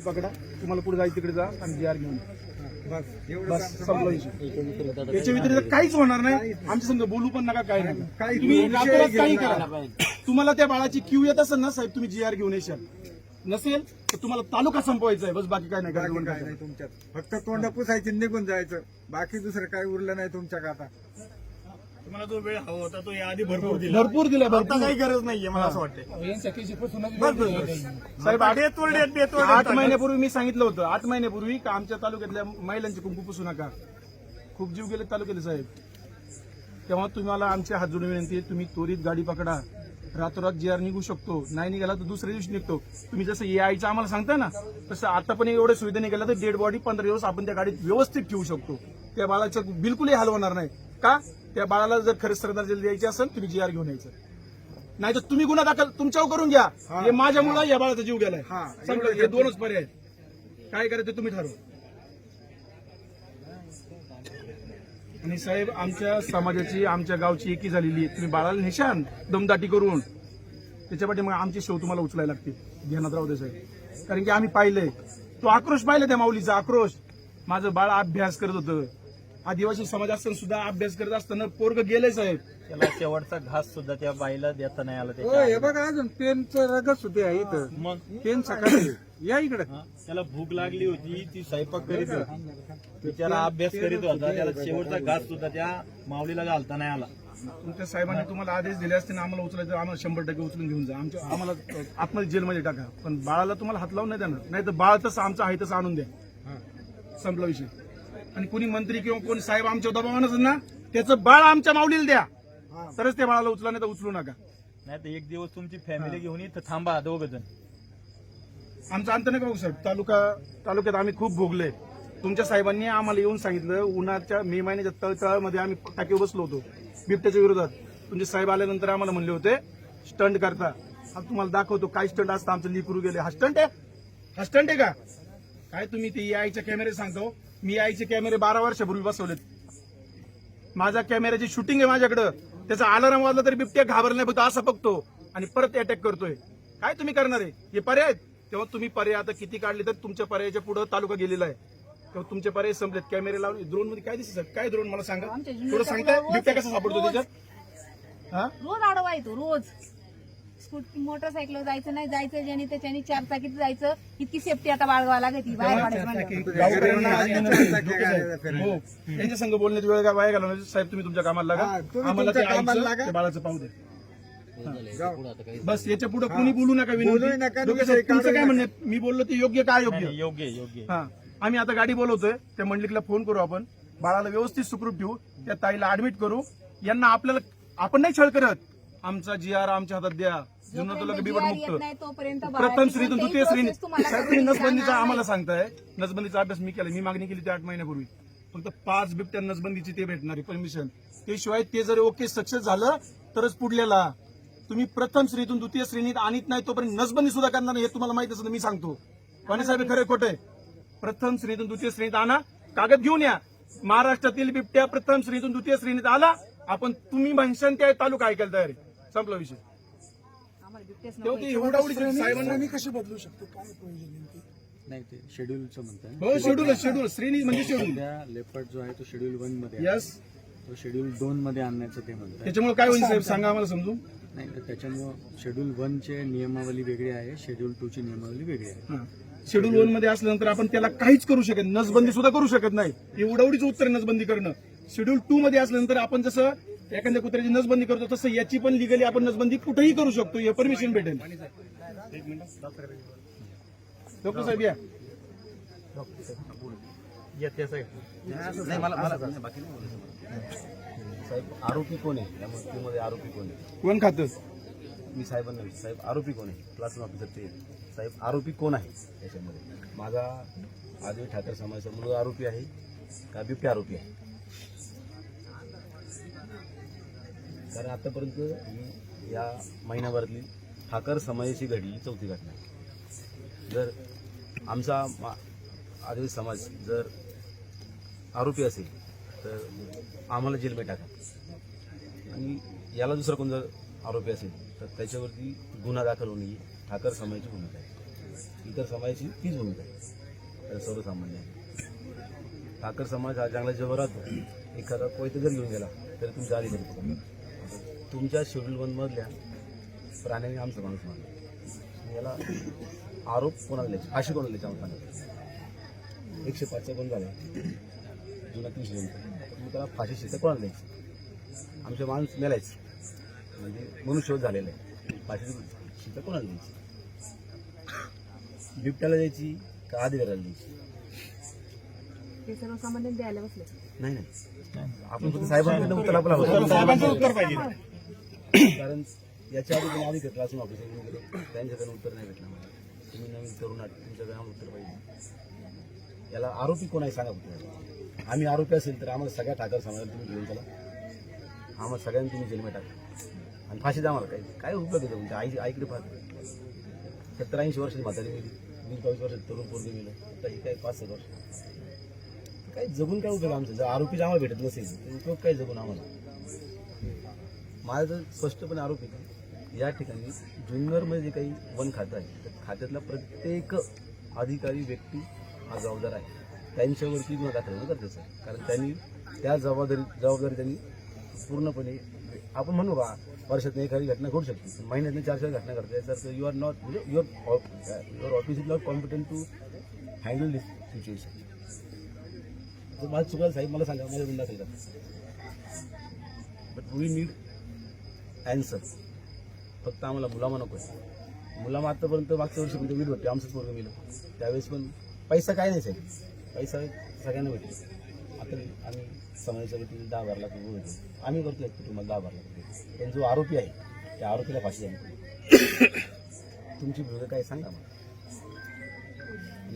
पकडा. तुम्हाला पुढे जायचं तिकडे जा आणि जी आर घेऊन या. बस. संपला विषय. याच्या व्यतिरिक्त काहीच होणार नाही. आमच्या संघ बोलू पण नका काय नका. काही तुम्ही विषय रातोरात घेऊन काही. करा तुम्हाला त्या बाळाची क्यू येत असेल ना साहेब तुम्ही जी आर घेऊन येशाल. नसेल तर तुम्हाला तालुका संपवायचा आहे. बस बाकी काय नाही. बाकी काय. नाही तुमच्यात. फक्त तोंड पुसायची निघून जायचं. बाकी दुसरं काही उरलं नाही तुमच्या आता तुम्हाला जो वेळ हवा होता तो याआधी भरपूर दिला. भरपूर दिलं आता भरपूर. काही गरज नाहीये मला असं वाटतं साहेब आठ महिन्यापूर्वी मी सांगितलं होतं आठ महिन्यापूर्वी का आमच्या तालुक्यातल्या महिलांचे कुंकू पुसू नका खूप जीव गेले तालुक्यातले साहेब. तेव्हा तुम्हाला आमच्या हात जोडून विनंती आहे तुम्ही त्वरित गाडी पकडा. रातोरात जी आर निघू शकतो. नाही निघाला तर दुसऱ्या दिवशी निघतो. तुम्ही जसं ए आयचं आम्हाला सांगता ना तसं आता पण एवढ्या सुविधा निघाल्या तर डेड बॉडी पंधरा दिवस आपण त्या गाडीत व्यवस्थित ठेवू शकतो. त्या बाळाचं बिलकुलही हाल होणार नाही. का? त्या बाळाला जर खरंच श्रद्धांजली द्यायची असेल तुम्ही जी आर घेऊन यायचं. नाही तर तुम्ही गुन्हा दाखल तुमच्यावर करून घ्या. हे. माझ्यामुळे या बाळाचा जीव गेलाय. हा. संपलं. हे दोनच पर्याय आहेत. काय करायचं तुम्ही ठरवा. आणि साहेब आमच्या समाजाची आमच्या गावची एकी झालेली आहे. तुम्ही बाळाला निशान दमदाटी करून. त्याच्यापाठी मग आमची शेव तुम्हाला उचलायला लागते ध्यानात राहू दे साहेब. कारण की आम्ही पाहिलंय. तो आक्रोश पाहिला त्या माऊलीचा आक्रोश. माझं बाळ अभ्यास करत होतं. आदिवासी समाज असताना सुद्धा अभ्यास करत असताना पोरग गेलंय साहेब. त्याला शेवटचा घास सुद्धा त्या बाईला देता नाही आला हो त्याच्या हे बघा अजून पेनचं रगत सुद्धा आहे इथं. मग? पेन सकाळी. या इकडे. हा, त्याला भूक लागली होती ती स्वयंपाक करीत होती. बिचारा अभ्यास करीत होता त्याला शेवटचा घास सुद्धा त्या माऊलीला घालता नाही आला. तुमच्या साहेबांनी तुम्हाला आदेश दिले असते ना आम्हाला उचलायचं आम्हाला शंभर टक्के उचलून घेऊन जा. आमच्या आम्हाला आतमध्ये जेलमध्ये टाका. पण बाळाला तुम्हाला हात लावून नाही देणार. नाही तर बाळ तसं आमचं आहे तसं आणून द्या. संपला विषय. आणि कोणी मंत्री किंवा कोणी साहेब आमच्या दबावानं असेल ना त्याचं बाळ आमच्या माऊलीला द्या. तरच त्या बाळाला उचला नाही तर उचलू नका. नाही तर एक दिवस तुमची फॅमिली घेऊन इथं थांबा दोघ जण. आमचा अंत नका साहेब? तालुका तालुक्यात आम्ही खूप भोगले. तुमच्या साहेबांनी आम्हाला येऊन सांगितलं उन्हाच्या मे महिन्याच्या तळतळामध्ये आम्ही टाकीवर बसलो होतो बिबट्याच्या विरोधात. तुमचे साहेब आल्यानंतर आम्हाला म्हणले होते स्टंट करता. आता तुम्हाला दाखवतो काय स्टंट असतं आमचं लिकरू गेले. हा स्टंट आहे? हा स्टंट आहे का? काय तुम्ही ते आईचे कॅमेरे सांगतो. मी आईचे कॅमेरे बारा वर्षापूर्वी बसवलेत. माझा कॅमेऱ्याची शूटिंग आहे माझ्याकडं. त्याचा अलार्म वाजला तरी बिबट्या घाबरला नाही फक्त असा बघतो आणि परत अटॅक करतोय. काय तुम्ही करणार आहे? हे पर्याय. तेव्हा तुम्ही पर्याय आता किती काढले तर तुमच्या पर्यायाच्या पुढे तालुका गेलेला आहे. तेव्हा तुमचे पर्याय संपलेत. कॅमेरे लावले. ड्रोनमध्ये काय दिसत काय ड्रोन मला सांगा. थोडं सांगताय? बिबट्या कसा सापडतो त्याच्यात? हा? रोज आडवा येतो रोज. स्कूटी मोटरसायकल जायचं नाही जायचं ज्याने त्याच्यानी चार चाकीत जायचं इतकी सेफ्टी आता बाळगावं लागत बाहेर फिरायला. हो. त्यांच्या संघ बोलण्याची वेळ काय वाया घालवण्याची साहेब तुम्ही तुमच्या कामाला हा, लागा आम्हाला ते आईचं. ते बाळाचं पाहू दे. बस याच्यापुढे कोणी बोलू नका तुमचं काढू काय म्हणणं आहे? मी बोललो ते योग्य काय योग्य? योग्य योग्य. हा. आम्ही आता गाडी बोलवतोय. त्या मंडलिकला फोन करू आपण. बाळाला व्यवस्थित सुखरूप ठेवू. त्या ताईला ऍडमिट करू. यांना आपल्याला आपण नाही छळ करत. आमचा जी आर आमच्या हातात द्या. जुनं तुला बिबट मुक्त. प्रथम श्रीतून श्रेणी साहेब, करून तुम्ही नसबंदीचा आम्हाला. सांगताय. नसबंदीचा अभ्यास मी केला. मी मागणी केली ती आठ महिन्यापूर्वी. फक्त पाच बिबट्या नसबंदीची ते भेटणारी परमिशन त्याशिवाय ते जर ओके सक्सेस झालं तरच पुढल्याला. तुम्ही प्रथम श्रेणीतून द्वितीय श्रेणीत आणत नाही तोपर्यंत नसबंदी सुद्धा करणार नाही हे तुम्हाला माहीत असेल मी सांगतो. पाणी साहेब खरं खोटं प्रथम श्रेणीतून द्वितीय श्रेणीत आणा. कागद घेऊन या. महाराष्ट्रातील बिबट्या प्रथम श्रेणीतून द्वितीय श्रेणीत आला. आपण तुम्ही म्हणशान त्या तालुका ऐकायला तयार आहे. संपला विषय. एवढा कशी बदलू शकतो? काय प्रयोजन नेमके? नाही ते शेड्यूलचं म्हणताय. हो शेड्यूल शेड्यूल. श्रेणी म्हणजे शेड्यूल. लेपर्ड जो आहे तो शेड्यूल वनमध्ये आहे. यस तो शेड्यूल दोन मध्ये आणण्याचं ते म्हणतात त्याच्यामुळे काय होईल साहेब? सांगा. आम्हाला समजून. नाही तर त्याच्यामुळं शेड्यूल वन चे नियमावली वेगळी आहे. शेड्यूल टू ची नियमावली वेगळी आहे. शेड्यूल वनमध्ये असल्यानंतर आपण त्याला काहीच करू शकत. नसबंदी सुद्धा करू शकत नाही. हे उडवडीचं उत्तर आहे नसबंदी करणं. शेड्यूल टू मध्ये असल्यानंतर आपण जसं एखाद्या कुत्र्याची नसबंदी करतो तसं याची पण लिगली आपण नसबंदी कुठेही करू शकतो हे परमिशन भेटेल. डॉक्टर साहेब या. आरोपी कोण आहे? या मृत्यूमध्ये आरोपी कोण आहे? कोण खातं मी साहेबांना साहेब आरोपी कोण आहे? क्लास ऑफिसर ते. साहेब आरोपी कोण आहे याच्यामध्ये? माझा आदिवासी ठाकर समाजाचा मुलगा आरोपी आहे का बिबट्या आरोपी आहे? कारण आतापर्यंत ही या महिन्याभरातली ठाकर समाजाची घडली चौथी घटना आहे. जर आमचा मा- आदिवासी समाज जर आरोपी असेल तर आम्हाला जेलमध्ये टाका. आणि याला दुसरा कोण जर आरोपी असेल तर त्याच्यावरती गुन्हा दाखल होणे ही ठाकर समाजाची भूमिका आहे. इतर समाजाची तीच भूमिका आहे. तर सर्वसामान्य आहे. ठाकर समाज हा चांगला जगभरात एखादा कोयत जर घेऊन गेला तरी तुमच्या आधी करतो तुमच्या शेड्यूल वन मधल्या प्राण्यांनी आमचा माणूस मारला. याला आरोप कोणाला द्यायचे? फाशी कोणाला द्यायची आम्हाला. एकशे पाचचा पण झाला. जुना तीनशे जण मग त्याला फाशी शिस्त कोणाला द्यायची? आमचे माणूस मेलायच. म्हणजे मनुष्यवध झालेलं. आहे फाशी शिस्त कोणाला द्यायची? बिबट्याला द्यायची का अधिकाऱ्याला द्यायची? नाही नाही. आपण फक्त साहेबांकडनं उत्तर आपला साहेबांचं उत्तर पाहिजे. कारण याच्या आधी कोणी अधिकारी असं ऑफिसर वगैरे त्यांच्याकडून उत्तर नाही भेटलं मला. तुम्ही नवीन तरुण आहात तुमच्याकडे आम्हाला उत्तर पाहिजे. याला आरोपी कोण आहे सांगा फक्त आम्ही आरोपी असेल तर आम्हाला सगळ्या ठाकर समाजाला तुम्ही घेऊन चला. आम्हाला सगळ्यांनी तुम्ही जेलमध्ये टाका. आणि फाशी द्या आम्हाला काय काय उपयोग आहे तुमच्या म्हणजे आई आईकडे फास सत्तर ऐंशी वर्षाची म्हातारी गेली वीस बावीस वर्षात तरुण पोरगे गेलं आता ही काय पाच सात वर्ष. काय जगून काय उपयोग आमचं? जर आरोपी आम्हाला भेटत नसेल तर उपयोग काय जगून आम्हाला? माझं स्पष्टपणे आरोप आहे या ठिकाणी जुन्नरमध्ये जे काही वन खातं आहे त्या खात्यातला प्रत्येक अधिकारी व्यक्ती हा जबाबदार आहे. त्यांच्यावरती गुन्हा दाखल होणं गरजेचं आहे. कारण त्यांनी त्या जबाबदारी जबाबदारी त्यांनी पूर्णपणे आपण म्हणू का वर्षातून एखादी घटना घडू शकते पण महिन्यातून चार चार घटना घडते तर यू आर नॉट म्हणजे your your office is not competent to handle this situation तर माझं चुकायला साहेब मला सांगा माझ्या गुन्हा दाखल करा. बट वी नीड अँसर फक्त आम्हाला मुलामा नको आहे मुलामा आतापर्यंत मागच्या वर्षी पण वीट होते आमचंच पोरगं गेलं त्यावेळेस पण पैसा काय नाही साहेब पैसा सगळ्यांना भेटतो. आता आम्ही समाजाच्या वतीने दहा बारा लाख रुपये भेटतो. आम्ही करतो एक कुटुंबाला दहा बारा लाख रुपये. पण जो आरोपी आहे त्या आरोपीला फाशी आहे तुमची भूमिका काय सांगा मला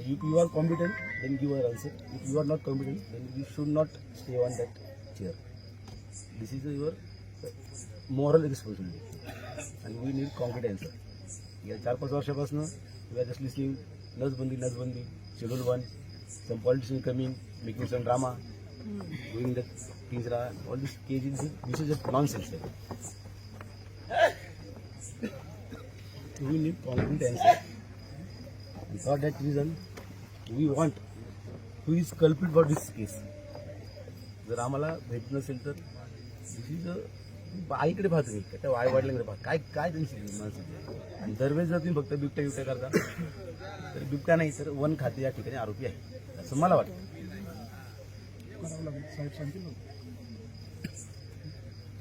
if you are competent then give your answer. If you are not competent then you should not stay on that chair. This is your moral responsibility आणि वी नीड कॉन्क्रीट अँसर या चार पाच वर्षापासून वी आर जस्ट लिस्निंग नसबंदी नसबंदी schedule one some politician coming making some drama going the all this case is this is a nonsense we need concrete answer for that reason we want who is culprit for this case जर आम्हाला भेट नसेल तर दिस is अ आईकडे पाहतो मी त्या आई वडिलांकडे पाहतो. काय काय त्यांची माणसं आणि दरवेळेस जर तुम्ही फक्त बिबट्या बिबट्या करता तर बिबट्या नाही तर वन खाते या ठिकाणी आरोपी आहे. असं मला वाटतं. साहेब सांगतील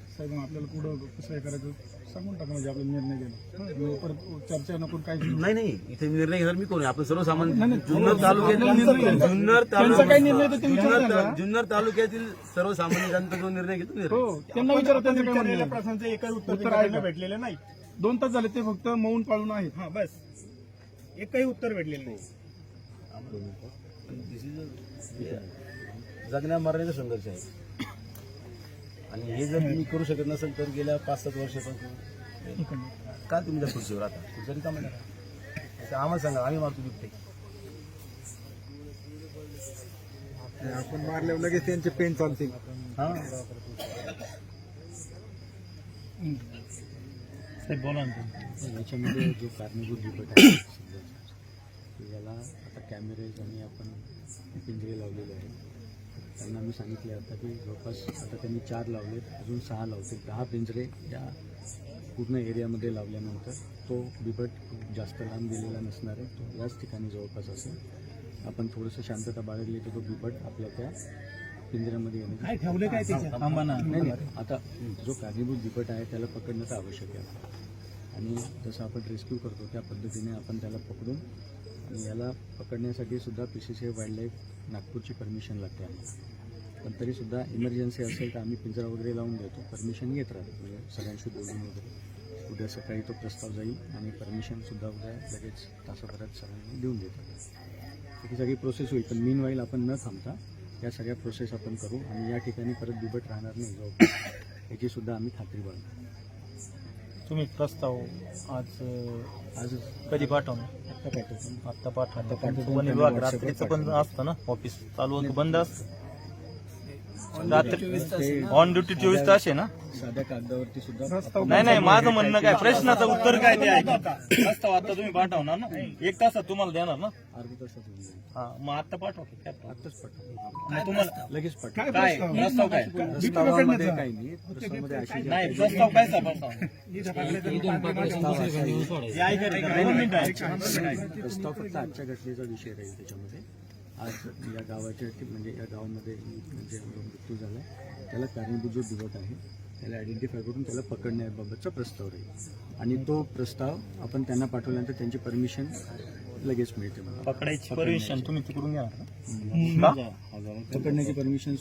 साहेब मग आपल्याला कुठं कसं हे करायचं? सांगून टाका म्हणजे आपला निर्णय परत चर्चा नको काय नाही नाही इथे निर्णय घेणार मी कोण आहे? आपण सर्वसामान्य जुन्नर तालुक्यातील जुन्नर त्यांचा काय निर्णय आहे ते तालुक्यात विचारा जुन्नर त्यांना. जुन्नर तालुक्यातील सर्वसामान्य जनता जो निर्णय घेतो निर्णय. हो त्यांना विचारा त्यांचं काय म्हणणं विचारलेल्या आहे. प्रश्नांचं एकही उत्तर उत्तर आहे त्यांना का? भेटलेलं नाही. दोन तास झाले ते फक्त मौन पाळून आहेत. हा बस. एकही उत्तर भेटलेलं नाही. दिस इज जगण्या मरण्याचा संघर्ष आहे. आणि हे जर तुम्ही करू शकत नसेल तर गेल्या पाच सात वर्षापासून का तुम्ही त्या खुर्चीवर आता खुर्ची का म्हणा आम्हाला सांगा आम्ही मारतो बिबटे आपण मारल्यावर लगेच त्यांचे पेन चालतील. हा? याच्यामध्ये जो कारणीभूत बिबट आहे याला आता कॅमेरेज आणि आपण पिंजरे लावलेले आहेत. त्यांना मी सांगितले आता की जवळपास आता त्यांनी चार लावलेत अजून सहा लावतील. दहा पिंजरे या पूर्ण एरियामध्ये लावल्यानंतर तो बिबट जास्त लांब गेलेला नसणार आहे. तो याच ठिकाणी जवळपास असेल. आपण थोडंसं शांतता बाळगली तर तो बिबट आपल्या त्या पिंजऱ्यामध्ये काय ठेवलं काय नाही नाही. आता जो कारणीभूत बिबट आहे त्याला पकडणं तर आवश्यक आहे. आणि जसं आपण रेस्क्यू करतो त्या पद्धतीने आपण त्याला पकडून आणि याला पकडण्यासाठी सुद्धा P C C wild life नागपूरची परमिशन लागते आम्हाला. पण तरीसुद्धा इमर्जन्सी असेल तर आम्ही पिंजरा वगैरे लावून देतो. परमिशन घेत राहतो. म्हणजे सगळ्यांशी बोलून वगैरे. उद्या सकाळी तो प्रस्ताव जाईल आणि परमिशनसुद्धा उद्या लगेच तासाभरात सगळ्यांनी देऊन देतात. ही सगळी प्रोसेस होईल. पण मीन वाईल आपण न थांबता या सगळ्या प्रोसेस आपण करू आणि या ठिकाणी परत बिबट राहणार नाही. जवळपास याची सुद्धा आम्ही खात्री बाळगू. तुम्ही प्रस्ताव आज आज कधी पाठवणार? आत्ता पाठवतो आता पाठवतो. वन विभाग रात्रीचं पण असतं ना ऑफिस चालू होतं बंद असतं. रात्री ऑन ड्युटी चोवीस तास आहे ना? साध्या कागदावरती सुद्धा नाही नाही माझं म्हणणं काय प्रश्नाचं उत्तर काय ते ऐका प्रस्ताव आता तुम्ही पाठवणार ना? एक तासात तुम्हाला देणार ना? अर्धा तासात हा मग आता पाठवा की काय? आत्ताच तुम्हाला लगेच पाठवा. काय प्रस्ताव? काय? प्रस्तावामध्ये काही नाही. प्रस्तावामध्ये अशी नाही प्रस्ताव काय प्रस्ताव हे ऐका ऐका. प्रस्ताव फक्त आजच्या घटनेचा विषय राहील त्याच्यामध्ये. आज या गावाच्या म्हणजे या गावामध्ये म्हणजे मृत्यू झाला. त्याला कारणीभूत जो बिबट आहे त्याला आयडेंटिफाय करून त्याला पकडण्याबाबतचा प्रस्ताव राहील आणि तो प्रस्ताव आपण त्यांना पाठवल्यानंतर त्यांची परमिशन लगेच मिळते मला. पकडायची परमिशन तुम्ही तिकडून घ्या पकडण्याची परमिशन.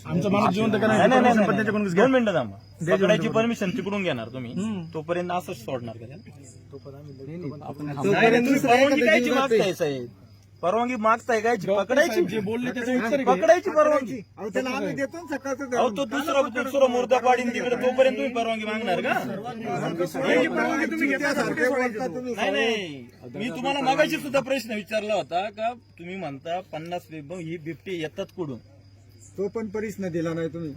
दोन मिनिटं थांबा. पकडायची परमिशन तिकडून घेणार तुम्ही. तोपर्यंत असंच सोडणार का त्याला? नाही, आपण नाही, नाही, तुम्ही परवानगी कायची मागताय साहेब. परवानगी मागताय काय? पकडायची? जे बोलले त्याचं उत्तर घे. पकडायची. परवानगी अहो त्याला आम्ही देतो ना सकाळचं अहो तो दुसरा दुसरा मुर्दा पाडीन तिकडे तोपर्यंत तुम्ही परवानगी मागणार का? सारखे बोलता तुम्ही नाही नाही. मी तुम्हाला मागाशी सुद्धा प्रश्न विचारला होता का? तुम्ही म्हणता पन्नास बिब- ही बिबटी येतात कुठून? तो पण परीस न दिला नाही तुम्ही.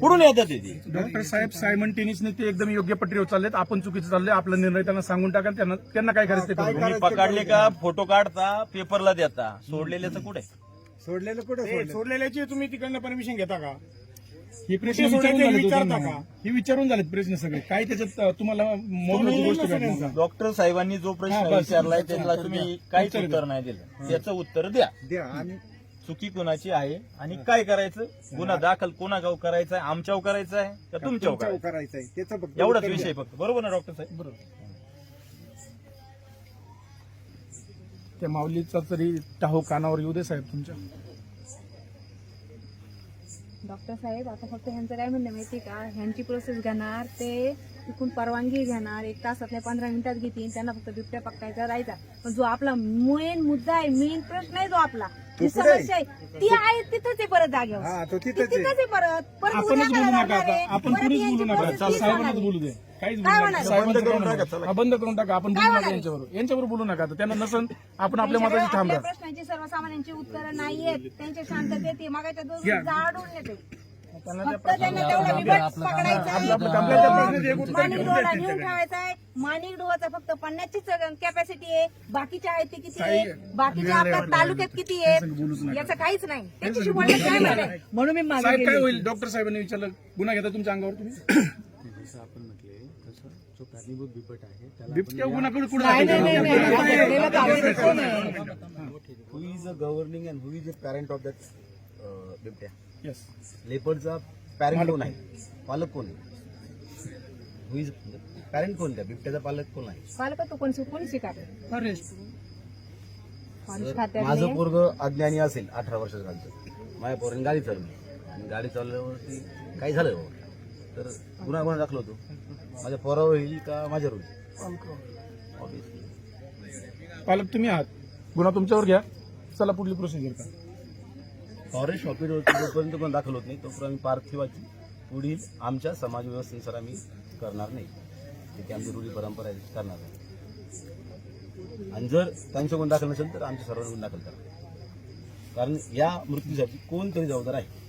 कुठून येतात ते? डॉक्टर साहेब सायमन टेनिसने ते एकदम योग्य पटरीवर चाललेत. आपण चुकीचं चाललंय. आपला निर्णय त्यांना सांगून टाका त्यांना त्यांना काय करायचं ते करू. तुम्ही पकडले का? फोटो काढता पेपरला देता. सोडलेल्याचं कुठे? सोडलेलं कुठं? हे सोडलं सोडलेल्याची तुम्ही तिकडनं परमिशन घेता का? हे प्रश्न ते विचारून झाले विचारता दोघांना. का? हे विचारून झालेत प्रश्न सगळे. काय त्याच्यात अं, तुम्हाला मोबाईल गोष्ट भेटणार? डॉक्टर साहेबांनी जो हा, प्रश्न बस. विचारलाय त्याला तुम्ही काहीच उत्तर नाही दिलं. त्याचं उत्तर द्या. द्या आणि चुकी कोणाची आहे आणि काय करायचं? गुन्हा दाखल कोणागाव करायचा आहे? आमच्यावर करायचा आहे का तुमच्यावर तुमच्या करायचं करायचं आहे? त्याचं फक्त एवढाच उत्तर विषय द्या. फक्त. बरोबर ना डॉक्टर साहेब? बरोबर. त्या माऊलीचा तरी टाहो कानावर येऊ दे साहेब तुमच्या. डॉक्टर साहेब आता फक्त ह्यांचं काय म्हणणं माहिती का? ह्यांची प्रोसेस घेणार ते तिकून परवानगी घेणार एक तासातल्या पंधरा मिनिटात घेतील त्यांना फक्त बिबट्या पकडायचा राहायचा. पण जो आपला मेन मुद्दा आहे मेन प्रश्न आहे जो आपला जी तो आहे? समस्या आहे. ती आहे तिथंच आहे परत जागेवर. हा तो ती तिथंच तिथंच आहे आहे परत. परत आपणच उद्या बोलू काय नका होणार आता आहे? आपण परत कुणीच यांची बोलू नका. process तीच साहेबांनाच होणार आहे. बोलू दे. काहीच काय बोलू होणार? नका. साहेबांचं बंद करून टाका, नाही. हा, बंद करून टाका. आपण बोलू नका? यांच्यावर. यांच्यावर बोलू नका आता. त्यांना नसन. आपण आपल्या त्यांच्याकडे मताची आपल्या राहा प्रश्नांची सर्वसामान्यांची उत्तरं नाहीयेत. त्यांच्या शांततेत आहे. मागाच्या दोन घ्या. जाडून येते. फक्त त्यांना तेवढा विभाग पकडायचा आहे. माणिक डोळा नेऊन ठेवायचा आहे. माणिक डोहाचा फक्त पन्नासचीच कॅपॅसिटी आहे. बाकीच्या आहेत ते किती आहे बाकीच्या आपल्या तालुक्यात किती आहेत? याचं काहीच नाही. त्यांच्याशी बोलण्यात काय म्हणणं आहे? म्हणून मी मागे साहेब काय गेले. होईल? डॉक्टर साहेबांनी विचारलं. गुन्हा घेता तुमच्या अंगावर तुम्ही? जसं आपण म्हटले तसं जो कारणीभूत बिबट आहे त्याला बिबट्या गुन्हा नाही, नाही, नाही, नाही. नाही. Who is a governing and who is a parent of that बिबट्या. लेपर्डचा पॅरेंट कोण आहे? पालक कोण आहे? हु इज पॅरेंट कोण त्या? बिबट्याचा पालक कोण आहे? पालकत्व कोण कोणी खात्याने माझं पोरग अज्ञानी असेल अठरा वर्षाचं घालतं माझ्या पोराने गाडी चालवली. आणि गाडी चालवल्यावरती काही झालं तर गुन्हा गुन्हा दाखल होतो. माझ्या पोरावर होईल का माझ्यावर होईल. पालक तुम्ही आहात. गुन्हा तुमच्यावर घ्या. चला पुढली प्रोसिजर का फॉरेस्ट ऑफिस जोपर्यंत पण दाखल होत नाही. तोपर्यंत आम्ही पार्थिवाची पुढील आमच्या समाज व्यवस्थेनुसार आम्ही करणार नाही. ती आमची रूढी परंपरा आहे करणार नाही. आणि जर त्यांच्या गुन्हा दाखल नसेल तर आमच्या सर्वांना दाखल करा. कारण या मृत्यूसाठी कोणतरी जबाबदार आहे.